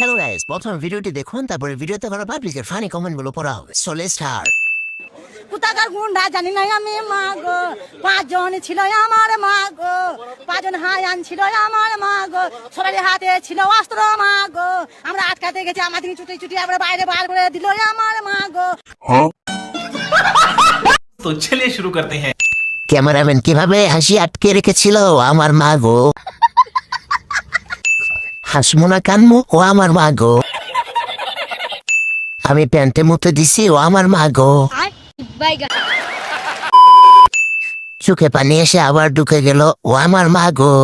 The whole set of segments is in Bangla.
হ্যালো গাইস প্রথম ভিডিওটি দেখুন তারপরে ভিডিওতে করা পাবলিকের ফানি কমেন্টগুলো পড়া হবে। সো লেটস স্টার্ট গুন্ডা জানি না আমি মা গো। পাঁচজন ছিল আমার মা গো। পাঁচজন হায়ান ছিল আমার মা গো। সবাই হাতে ছিল অস্ত্র মা গো। আমরা আটকাতে গেছি আমার ছুটি ছুটি আমরা বাইরে বার করে দিল আমার মা গো। তো চলে শুরু করতে হ্যাঁ। ক্যামেরাম্যান কীভাবে হাসি আটকে রেখেছিল আমার মা গো? হাসমো না কানমু ও আমার মা গো। আমি প্যান্টে মুতে দিছি ও আমার মা গো। চোখে পানি এসে আবার ঢুকে গেল ও আমার মা গো।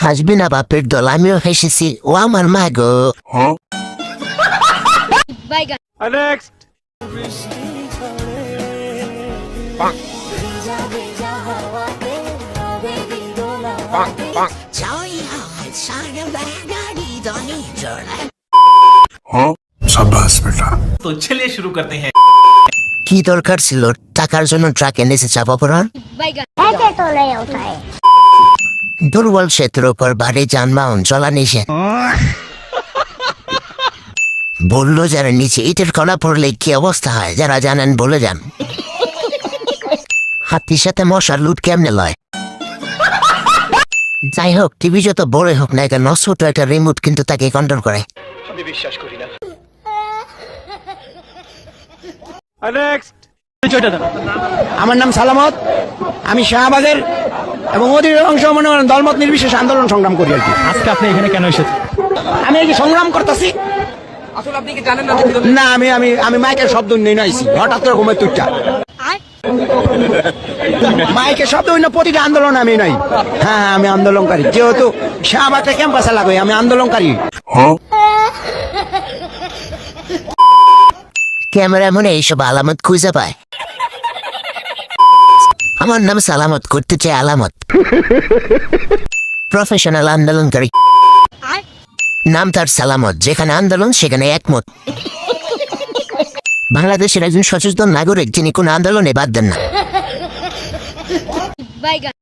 হাসবি না বাপের দল আমিও হেসেছি ও আমার মা গো। तो चलिए शुरू करते हैं কি দরকার ছিল টাকার জন্য ট্রাক এনেছে চাপা পড়ার দুর্বল সেতুর উপর ভারী যানবাহন চলা নিষেধ বললো যারা নিচে ইটের কণা পড়লে কি অবস্থা হয় যারা জানেন বলে যান হাতির সাথে মশার লুট কেমনে লয় যাই হোক টিভি যত বড় হোক না কেন ছোট একটা রিমোট কিন্তু তাকে কন্ট্রোল করে। আমি বিশ্বাস করি না। আমার নাম সালামত আমি শাহবাগের এবং অধিকাংশ মনে করেন দলমত নির্বিশেষ আন্দোলন সংগ্রাম করি আর কি। আজকে আপনি এখানে কেন এসেছেন? আমি এই যে সংগ্রাম করতেছি? না আমি আমি আমি মাইকের শব্দ নিয়ে নাইছি হঠাৎ করে ঘুমের তুইটা মাইকের শব্দ অন্য প্রতিটা আন্দোলন আমি নাই। হ্যাঁ হ্যাঁ আমি আন্দোলনকারী। যেহেতু শাহবাগটা ক্যাম্পাসে লাগাই, আমি আন্দোলনকারী। ক্যামেরা মনে এইসব আলামত খুঁজে পায়। আমার নাম সালামত, করতে চাই আলামত। প্রফেশনাল আন্দোলনকারী। নাম তার সালামত, যেখানে আন্দোলন, সেখানে একমত। বাংলাদেশের একজন সচেতন নাগরিক, যিনি কোন আন্দোলনে বাদ দেন না। Bye guys.